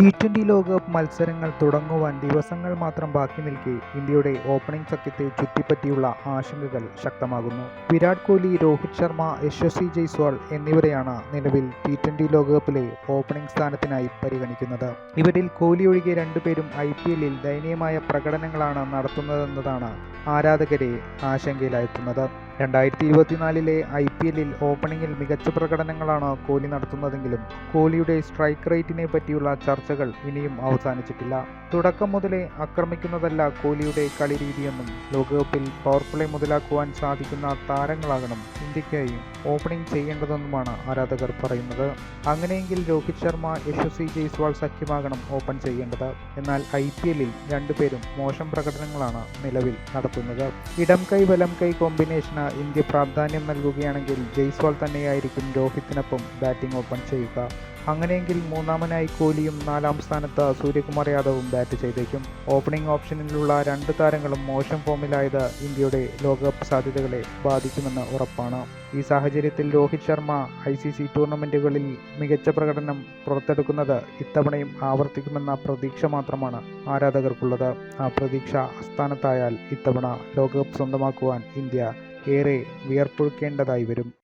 ലോകകപ്പ് മത്സരങ്ങൾ തുടങ്ങുവാൻ ദിവസങ്ങൾ മാത്രം ബാക്കി നിൽക്കെ ഇന്ത്യയുടെ ഓപ്പണിംഗ് സഖ്യത്തെ ചുറ്റിപ്പറ്റിയുള്ള ആശങ്കകൾ ശക്തമാകുന്നു. വിരാട് കോഹ്ലി രോഹിത് ശർമ്മ യശസ്വി ജയ്സ്വാൾ എന്നിവരെയാണ് നിലവിൽ ടി ട്വന്റി ലോകകപ്പിലെ ഓപ്പണിംഗ് സ്ഥാനത്തിനായി പരിഗണിക്കുന്നത്. ഇവരിൽ കോഹ്ലി ഒഴികെ രണ്ടുപേരും ഐ പി എല്ലിൽ ദയനീയമായ പ്രകടനങ്ങളാണ് നടത്തുന്നതെന്നതാണ് ആരാധകരെ ആശങ്കയിലാഴ്ത്തുന്നത്. രണ്ടായിരത്തി ഇരുപത്തിനാലിലെ ഐ പി എല്ലിൽ ഓപ്പണിംഗിൽ മികച്ച പ്രകടനങ്ങളാണ് കോഹ്ലി നടത്തുന്നതെങ്കിലും കോഹ്ലിയുടെ സ്ട്രൈക്ക് റേറ്റിനെ പറ്റിയുള്ള ചർച്ചകൾ ഇനിയും അവസാനിച്ചിട്ടില്ല. തുടക്കം മുതലേ ആക്രമിക്കുന്നതല്ല കോഹ്ലിയുടെ കളി രീതിയെന്നും ലോകകപ്പിൽ പവർ മുതലാക്കുവാൻ സാധിക്കുന്ന താരങ്ങളാകണം ഇന്ത്യക്കായി ഓപ്പണിംഗ് ചെയ്യേണ്ടതെന്നുമാണ് ആരാധകർ പറയുന്നത്. അങ്ങനെയെങ്കിൽ രോഹിത് ശർമ്മ യശസ്വി ജയ്സ്വാൾ സഖ്യമാകണം ഓപ്പൺ ചെയ്യേണ്ടത്. എന്നാൽ ഐ പി എല്ലിൽ രണ്ടുപേരും മോശം പ്രകടനങ്ങളാണ് നിലവിൽ നടത്തുന്നത്. ഇടം കൈ വലം കൈ കോമ്പിനേഷന് ഇന്ത്യ പ്രാധാന്യം നൽകുകയാണെങ്കിൽ ജയ്സ്വാൾ തന്നെയായിരിക്കും രോഹിത്തിനൊപ്പം ബാറ്റിംഗ് ഓപ്പൺ ചെയ്യുക. അങ്ങനെയെങ്കിൽ മൂന്നാമനായി കോഹ്ലിയും നാലാം സ്ഥാനത്ത് സൂര്യകുമാർ യാദവും ബാറ്റ് ചെയ്തേക്കും. ഓപ്പണിംഗ് ഓപ്ഷനിലുള്ള രണ്ട് താരങ്ങളും മോശം ഫോമിലായത് ഇന്ത്യയുടെ ലോകകപ്പ് സാധ്യതകളെ ബാധിക്കുമെന്ന് ഉറപ്പാണ്. ഈ സാഹചര്യത്തിൽ Rohit Sharma I C C ടൂർണമെന്റുകളിൽ മികച്ച പ്രകടനം പുറത്തെടുക്കുന്നത് ഇത്തവണയും ആവർത്തിക്കുമെന്ന പ്രതീക്ഷ മാത്രമാണ് ആരാധകർക്കുള്ളത്. ആ പ്രതീക്ഷ അസ്ഥാനത്തായാൽ ഇത്തവണ ലോകകപ്പ് സ്വന്തമാക്കുവാൻ ഇന്ത്യ ഏറെ വിയർപ്പൊഴുക്കേണ്ടതായി വരും.